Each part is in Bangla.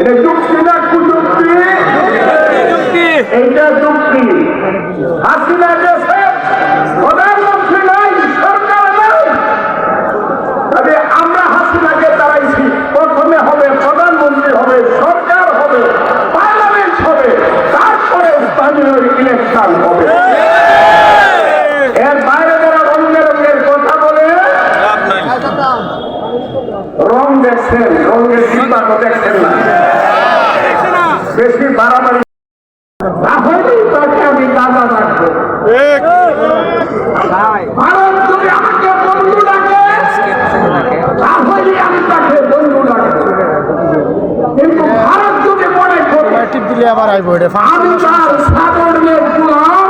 এটা যুক্তি না কুযুক্তি এইটা বেশি বাড়াবাড়ি তাহলেই তাকে আমি দাদা রাখব। ভারত যদি আমাকে বন্ধু ডাকে তাহলে আমি তাকে বন্ধু ডাকবো কিন্তু ভারত যদি মনে করে দিলে আবার আইব এটা আমি তার সাধারণের গুলাম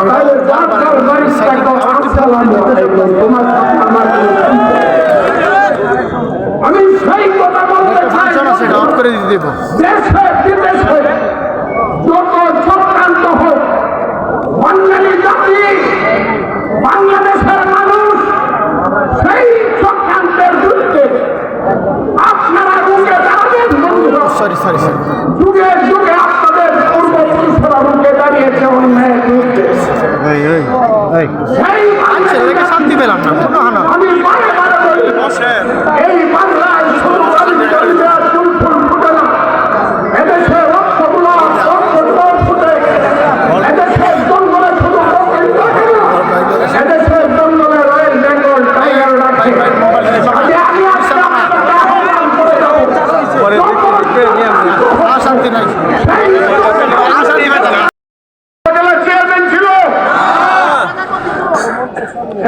তাহলে যার যার বাড়ির থাকো, আসসালামু সরি সরি যুগে যুগে আপনাদের পূর্বপুরুষরা রুখে দাঁড়িয়েছে অন্যায়ের বিরুদ্ধে এই এই এই। সেই আচ্ছা, শান্তি পেলাম না, কোনো হানা। আমি বারে বারে বলি এই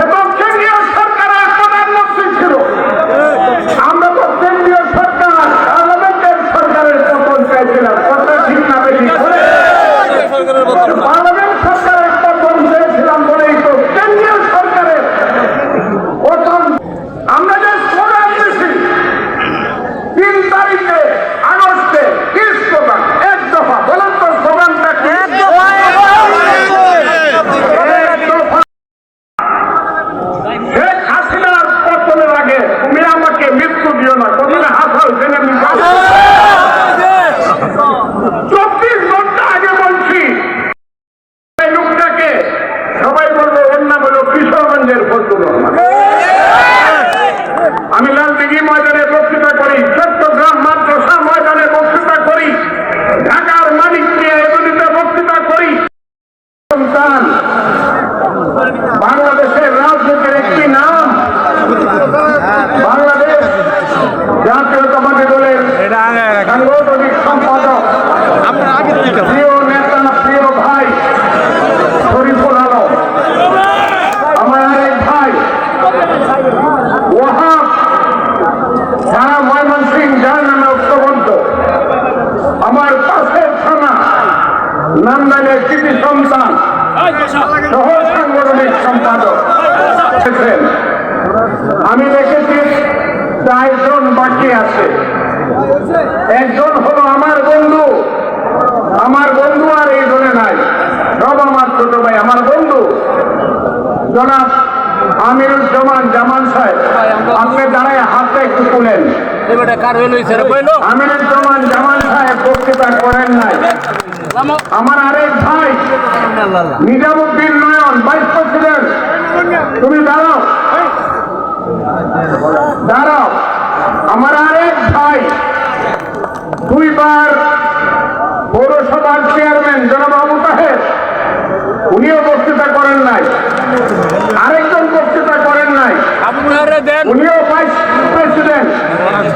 এবং সবাই বলব ওর নাম হলো কিশোরগঞ্জের ফজলুর রহমান। আমি লালদিঘি ময়দানে বক্তৃতা করি চট্টগ্রাম মাদ্রাসা ময়দানে বক্তৃতা করি ঢাকার মানিক নিয়ে এগুলিতে বক্তৃতা করি। সন্তান বাংলাদেশের রাজনীতির একটি নাম। বাংলাদেশ জাতীয়তাবাদী দলের সাংগঠনিক সম্পাদক আপনার আগে দিতে হবে। প্রিয় নেতা প্রিয় ভাই শরীফুল আলম আমার আরেক ভাই ওয়াহাব সারা ময়মনসিং যার আমার পাশের থানা সম্পাদক আমি দেখেছি চারজন বাকি আছে। একজন হলো আমার বন্ধু। আমার বন্ধু আর এই জনে নাই। সব আমার ছোট ভাই, আমার বন্ধু। জনাব আমিরুজ্জামান জামান সাহেব আপনি দাঁড়ায় হাতটা একটু তুলেন। কইলো? আমিরুজ্জামান জামান সাহেব বক্তৃতা করেন নাই। আমার আরেক ভাই নিজামুদ্দিন নয়ন ভাইস প্রেসিডেন্ট। তুমি দাঁড়াও। দাঁড়াও। আমার আরেক ভাই দুইবার পৌরসভার চেয়ারম্যান জনাব আবু তাহের উনিও বক্তৃতা করেন নাই। আরেকজন বক্তৃতা করেন নাই আবু নুহারে দেন উনিও ভাইস প্রেসিডেন্ট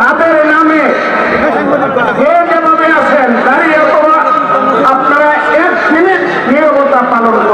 তাদের নামে যে যেভাবে আছেন দাঁড়িয়ে আপনারা এক মিনিট নিরবতা পালন করুন।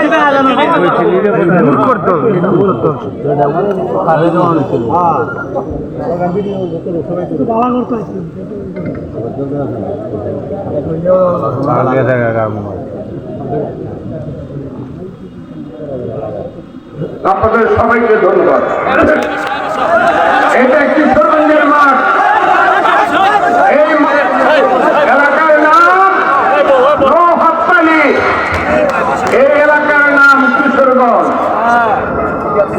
আপনাদের সবাইকে ধন্যবাদ। এটা একটি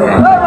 Yeah.